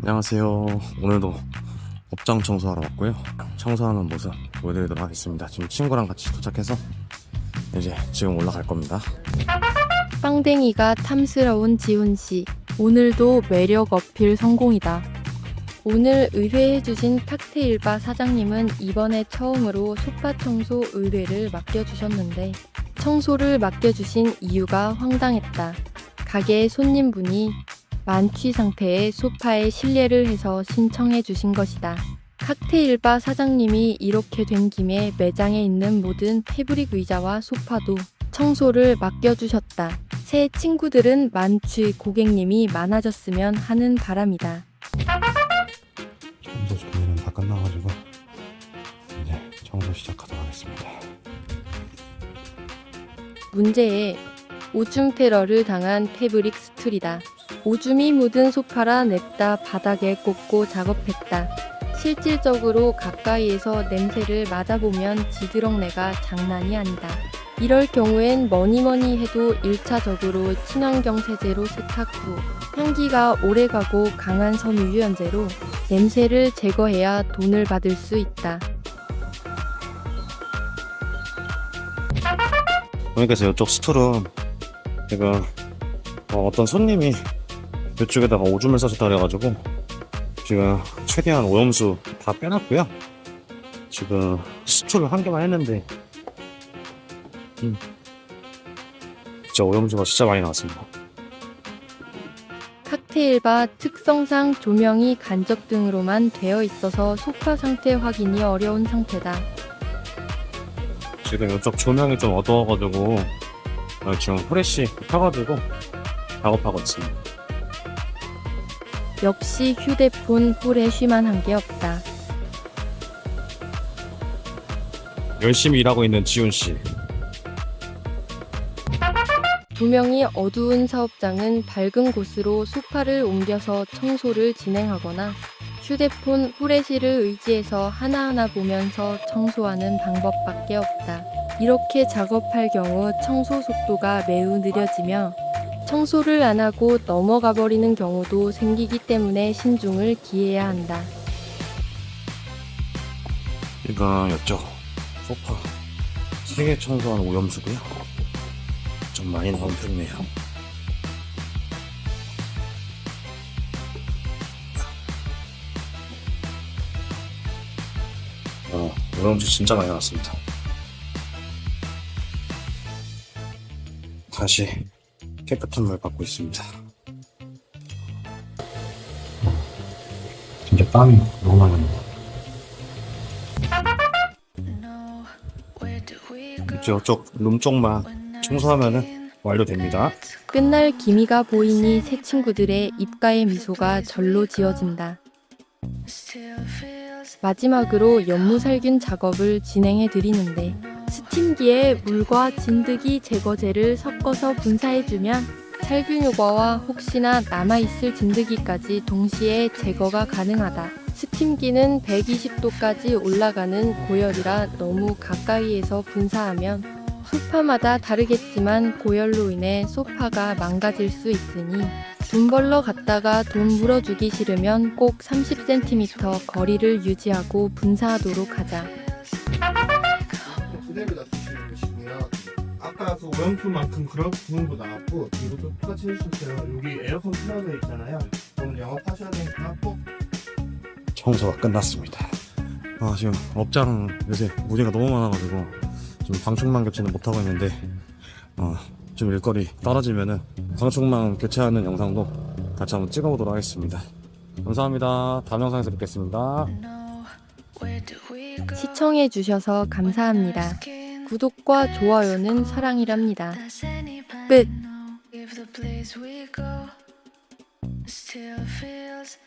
안녕하세요. 오늘도 업장 청소하러 왔고요. 청소하는 모습 보여드리도록 하겠습니다. 지금 친구랑 같이 도착해서 이제 지금 올라갈 겁니다. 빵댕이가 탐스러운 지훈 씨. 오늘도 매력 어필 성공이다. 오늘 의뢰해주신 칵테일바 사장님은 이번에 처음으로 소파 청소 의뢰를 맡겨주셨는데 청소를 맡겨주신 이유가 황당했다. 가게의 손님분이 만취 상태의 소파에 실례를 해서 신청해 주신 것이다. 칵테일바 사장님이 이렇게 된 김에 매장에 있는 모든 패브릭 의자와 소파도 청소를 맡겨주셨다. 새 친구들은 만취 고객님이 많아졌으면 하는 바람이다. 청소 준비는 다 끝나가지고 이제 청소 시작하도록 하겠습니다. 문제에 오줌 테러를 당한 패브릭 스툴이다. 오줌이 묻은 소파라 냅다 바닥에 꽂고 작업했다. 실질적으로 가까이에서 냄새를 맡아보면 지드럭내가 장난이 아니다. 이럴 경우엔 뭐니뭐니 해도 1차적으로 친환경 세제로 세탁 후 향기가 오래가고 강한 섬유 유연제로 냄새를 제거해야 돈을 받을 수 있다. 그러니까 이쪽 스토은 제가 어, 떤 손님이 이쪽에다가 오줌을 싸줬다 그래가지고 지금 최대한 오염수 다 빼놨고요. 지금 스토를 한 개만 했는데 음, 진짜 오염수가 진짜 많이 나왔습니다. 칵테일바 특성상 조명이 간접 등으로만 되어 있어서 소파 상태 확인이 어려운 상태다. 지금 이쪽 조명이 좀 어두워가지고 어, 지금 후레쉬 켜가지고 작업하고 있습니다. 역시 휴대폰 후레쉬만 한 게 없다. 열심히 일하고 있는 지훈 씨. 조명이 어두운 사업장은 밝은 곳으로 소파를 옮겨서 청소를 진행하거나 휴대폰 후레쉬를 의지해서 하나하나 보면서 청소하는 방법밖에 없다. 이렇게 작업할 경우 청소 속도가 매우 느려지며 청소를 안 하고 넘어가 버리는 경우도 생기기 때문에 신중을 기해야 한다. 이거 이쪽 소파 세개 청소하는 오염수고요. 좀 많이 나온 편이네요. 어, 오염수 진짜 많이 나왔습니다. 다시 깨끗한 물 받고 있습니다. 진짜 땀이 너무 많이 납니다. 저쪽 룸 쪽만 청소하면은 완료됩니다. 끝날 기미가 보이니 새 친구들의 입가의 미소가 절로 지어진다. 마지막으로 연무살균 작업을 진행해 드리는데 스팀기에 물과 진드기 제거제를 섞어서 분사해주면 살균 효과와 혹시나 남아있을 진드기까지 동시에 제거가 가능하다. 스팀기는 120도까지 올라가는 고열이라 너무 가까이에서 분사하면 소파마다 다르겠지만 고열로 인해 소파가 망가질 수 있으니 돈 벌러 갔다가 돈 물어주기 싫으면 꼭 30cm 거리를 유지하고 분사하도록 하자. 그대로 놔두시는 것이고요. 아까 그 오염수만큼 그런 부분도 나왔고 이것도 똑같이 해주세요. 여기 에어컨 틀어져 있잖아요. 오늘 영업하셔야 되니까 꼭 청소가 끝났습니다. 아 지금 업장 요새 무리가 너무 많아가지고 지금 방충망 교체는 못 하고 있는데 어 좀 일거리 떨어지면은 방충망 교체하는 영상도 같이 한번 찍어보도록 하겠습니다. 감사합니다. 다음 영상에서 뵙겠습니다. 시청해 주셔서 감사합니다. 구독과 좋아요는 사랑이랍니다. 끝. If the place we go still feels